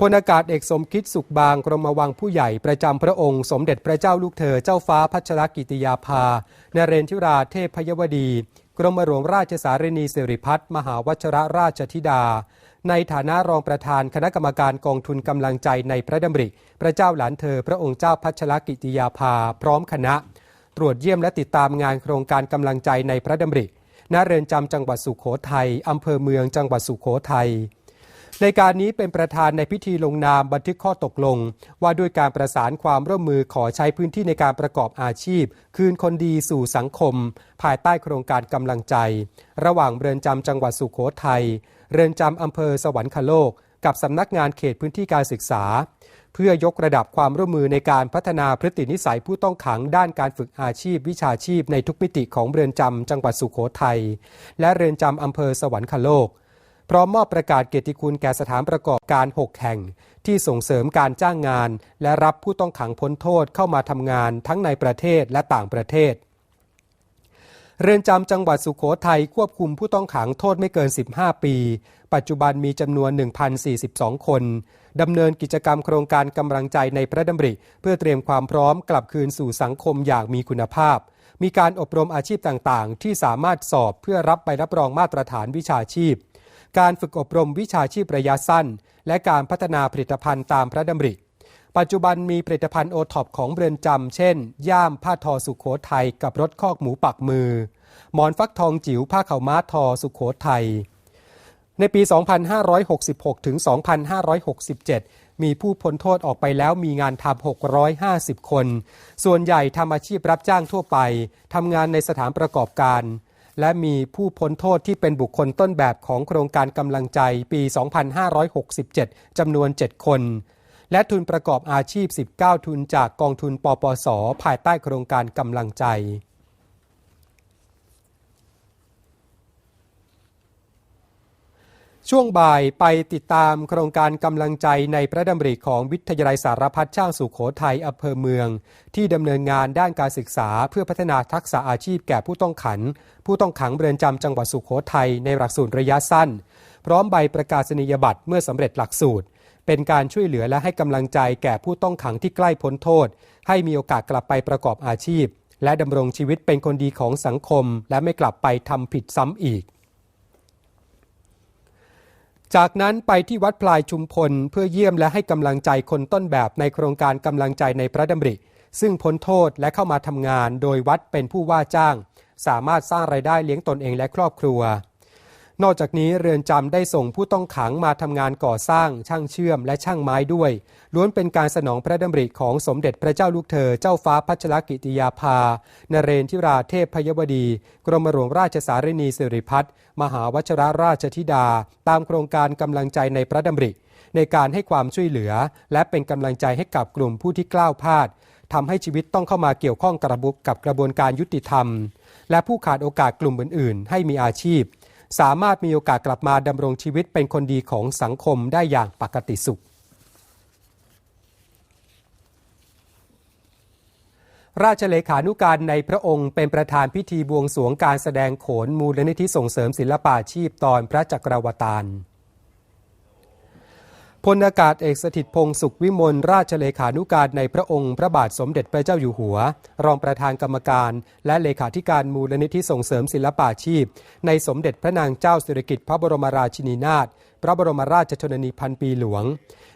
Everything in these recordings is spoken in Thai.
พลอากาศเอกสมคิดสุขบางกรมวังผู้ใหญ่ประจำพระองค์สมเด็จพระเจ้าลูกเธอเจ้าฟ้าพัชรกิติยาภานเรนทิราเทพพยวดี กรมหลวงราชสารนีสิริพัฒมหาวัชรราชธิดา ในฐานะรองประธานคณะกรรมการกองทุนกำลังใจในพระดำริ พระเจ้าหลานเธอ พระองค์เจ้าพัชรกิติยาภา พร้อมคณะ ตรวจเยี่ยมและติดตามงานโครงการกำลังใจในพระดำริณเรือนจำจังหวัดสุขโขทัยอำเภอเมืองจังหวัดสุขโขทัย ในการนี้เป็นประธานในพิธีลงนามบันทึกข้อตกลง ว่าด้วยการประสานความร่วมมือขอใช้พื้นที่ในการประกอบอาชีพ คืนคนดีสู่สังคม ภายใต้โครงการกำลังใจ ระหว่างเรือนจำจังหวัดสุขโขทัยเรือนจำอำเภอสวรรคโลก กับสำนักงานเขตพื้นที่การศึกษา เพื่อยกระดับความร่วมมือในการพัฒนาพฤตินิสัยผู้ต้องขังด้านการฝึกอาชีพ วิชาชีพในทุกมิติของเรือนจำจังหวัดสุขโขทัยและเรือนจำอำเภอสวรรคโลก พร้อมมอบประกาศเกียรติคุณแก่สถานประกอบการ 6 แห่ง ที่ส่งเสริมการจ้างงาน และรับผู้ต้องขังพ้นโทษเข้ามาทำงานทั้งในประเทศและต่างประเทศ เรือนจำจังหวัดสุขโขทัยควบคุมผู้ต้องขังโทษไม่เกิน 15 ปี ปัจจุบันมีจำนวน 1,042 คนดำเนินกิจกรรมโครงการกำลังใจในพระดำริ เพื่อเตรียมความพร้อมกลับคืนสู่สังคมอย่างมีคุณภาพ มีการอบรมอาชีพต่างๆ ที่สามารถสอบเพื่อรับใบรับรองมาตรฐานวิชาชีพ การฝึกอบรมวิชาชีพระยะสั้น และการพัฒนาผลิตภัณฑ์ตามพระดำริ ปัจจุบันมีผลิตภัณฑ์โอท็อปของเรือนจำเช่น ย่ามผ้าทอสุขโขทัยกับรถคอกหมูปักมือ หมอนฟักทองจิ๋วผ้าเข่าม้าทอสุขโขทัยในปี 2566 ถึง 2567 มีผู้พ้นโทษออกไปแล้วมีงานทำ 650 คน ส่วนใหญ่ทำอาชีพรับจ้างทั่วไป ทำงานในสถานประกอบการ และมีผู้พ้นโทษที่เป็นบุคคลต้นแบบของโครงการกำลังใจปี 2567 จำนวน 7 คน และทุนประกอบอาชีพ 19 ทุนจากกองทุนปปส ภายใต้โครงการกำลังใจ ช่วงบ่ายไปติดตามโครงการกำลังใจในพระดำริของวิทยาลัยสารพัดช่างสุขโขทัยอำเภอเมือง ที่ดำเนินงานด้านการศึกษาเพื่อพัฒนาทักษะอาชีพแก่ผู้ต้องขังผู้ต้องขังเรือนจำจังหวัดสุขโขทัยในหลักสูตรระยะสั้น พร้อมใบประกาศนียบัตรเมื่อสำเร็จหลักสูตร เป็นการช่วยเหลือและให้กำลังใจแก่ผู้ต้องขังที่ใกล้พ้นโทษ ให้มีโอกาสกลับไปประกอบอาชีพ และดำรงชีวิตเป็นคนดีของสังคม และไม่กลับไปทำผิดซ้ำอีก จากนั้นไปที่วัดพลายชุมพลเพื่อเยี่ยมและให้กำลังใจคนต้นแบบในโครงการกำลังใจในพระดำริ ซึ่งพ้นโทษและเข้ามาทำงาน โดยวัดเป็นผู้ว่าจ้าง สามารถสร้างไรายได้เลี้ยงตนเองและครอบครัว นอกจากนี้เรือนจำได้ส่งผู้ต้องขังมาทำงานก่อสร้าง ช่างเชื่อมและช่างไม้ด้วย ล้วนเป็นการสนองพระดำริของสมเด็จพระเจ้าลูกเธอเจ้าฟ้าพัชรกิติยาภา นเรนทิราเทพพยวดี กรมหลวงราชสารนีสิริพัฒน์มหาวชรราชธิดา ตามโครงการกำลังใจในพระดำริ ในการให้ความช่วยเหลือ และเป็นกำลังใจให้กับกลุ่มผู้ที่กล้าวพลาดทำให้ชีวิตต้องเข้ามาเกี่ยวข้องกับกระบวนการยุติธรรม และผู้ขาดโอกาสกลุ่มอื่น ๆ ให้มีอาชีพ สามารถมีโอกาสกลับมาดำรงชีวิตเป็นคนดีของสังคมได้อย่างปกติสุข ราชเลขานุการในพระองค์เป็นประธานพิธีบวงสวงการแสดงโขนมูลนิธิส่งเสริมศิลปาชีพตอนพระจักรวตาร พลอากาศเอกสถิตพงศ์สุขวิมลราชเลขานุการในพระองค์พระบาทสมเด็จพระเจ้าอยู่หัว รองประธานกรรมการ และเลขาธิการมูลนิธิส่งเสริมศิลปาชีพ ในสมเด็จพระนางเจ้าสิริกิติ์พระบรมราชินีนาถพระบรมราชชนนีพันปีหลวง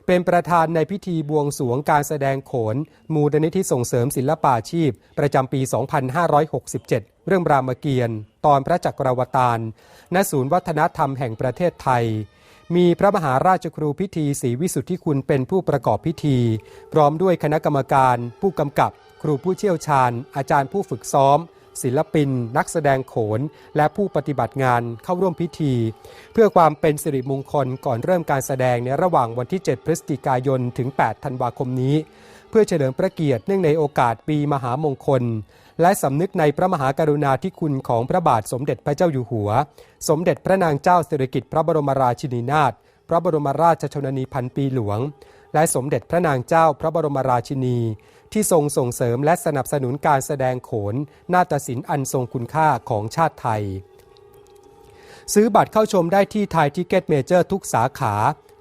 เป็นประธานในพิธีบวงสวงการแสดงโขน มูลนิธิส่งเสริมศิลปาชีพ ประจำปี 2567 เรื่องรามเกียรติ์ตอนพระจักรวตารณศูนย์วัฒนธรรมแห่งประเทศไทย มีพระมหาราชครูพิธีศรีวิสุทธิคุณเป็นผู้ประกอบพิธี พร้อมด้วยคณะกรรมการ ผู้กำกับ ครูผู้เชี่ยวชาญ อาจารย์ผู้ฝึกซ้อม ศิลปิน นักแสดงโขน และผู้ปฏิบัติงานเข้าร่วมพิธี เพื่อความเป็นสิริมงคลก่อนเริ่มการแสดงในระหว่างวันที่ 7 พฤศจิกายนถึง 8 ธันวาคมนี้ เพื่อเฉลิมพระเกียรติเนื่องในโอกาสปีมหามงคล และสำนึกในพระมหากรุณาธิคุณของพระบาทสมเด็จพระเจ้าอยู่หัว สมเด็จพระนางเจ้าสิริกิติ์พระบรมราชินีนาถพระบรมราชชนนีพันปีหลวง และสมเด็จพระนางเจ้าพระบรมราชินี ที่ทรงส่งเสริมและสนับสนุนการแสดงโขนนาฏศิลป์อันทรงคุณค่าของชาติไทย ซื้อบัตรเข้าชมได้ที่ไทยทิเก็ตเมเจอร์ทุกสาขา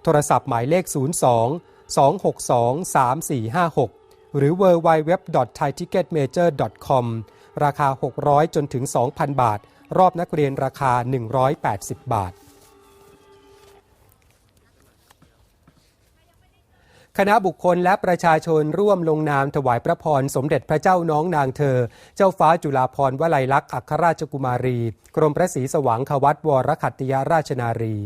โทรศัพท์หมายเลข 02 262 3456 หรือ www.thaiticketmajor.com ราคา 600 จนถึง 2,000 บาท รอบนักเรียนราคา 180 บาท คณะบุคคลและประชาชนร่วมลงนามถวายพระพร สมเด็จพระเจ้าน้องนางเธอ เจ้าฟ้าจุฬาภรณ์วลัยลักษณ์อัครราชกุมารี กรมพระศรีสว่างควัตวรขัตติยราชนารี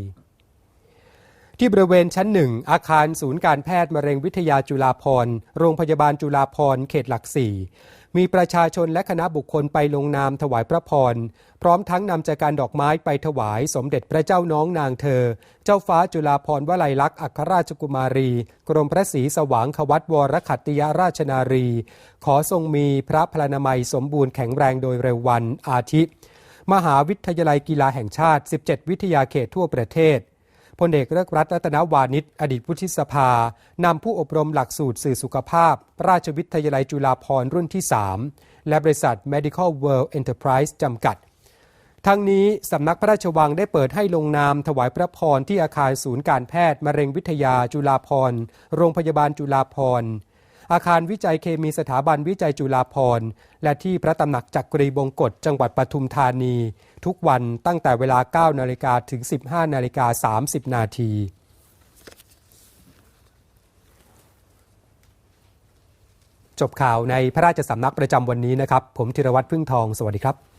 ที่บริเวณชั้นหนึ่งอาคารศูนย์การแพทย์มะเร็งวิทยาจุฬาภร์โรงพยาบาลจุฬาภร์เขตหลักสี่มีประชาชนและคณะบุคคลไปลงนามถวายพระพร พร้อมทั้งนำจากการดอกไม้ไปถวายสมเด็จพระเจ้าน้องนางเธอ เจ้าฟ้าจุฬาภร์วลัยลักษณ์อัครราชกุมารี กรมพระศรีสว่างควัตวรขัตติยราชนารี ขอทรงมีพระพลานามัยสมบูรณ์แข็งแรงโดยเร็ววันอาทิ มหาวิทยาลัยกีฬาแห่งชาติ 17 วิทยาเขตทั่วประเทศ พลเอกเลิกรัตน์รัตนวานิชอดีตผู้ทิสภา นำผู้อบรมหลักสูตรสื่อสุขภาพ ราชวิทยาลัยจุฬาภรณ์รุ่นที่ 3 และบริษัท Medical World Enterprise จำกัด ทั้งนี้สำนักพระราชวังได้เปิดให้ลงนามถวายพระพรที่อาคารศูนย์การแพทย์มะเร็งวิทยาจุฬาภรณ์โรงพยาบาลจุฬาภรณ์ อาคารวิจัยเคมีสถาบันวิจัยจุฬาภรณ์ และที่พระตำหนักจักรีบงกฎจังหวัดปทุมธานี ทุกวันตั้งแต่เวลา 9 นาฬิกาถึง 15 นาฬิกา 30 นาทีจบข่าวในพระราชสำนักประจำวันนี้นะครับ ผมธีรวัตรพึ่งทอง สวัสดีครับ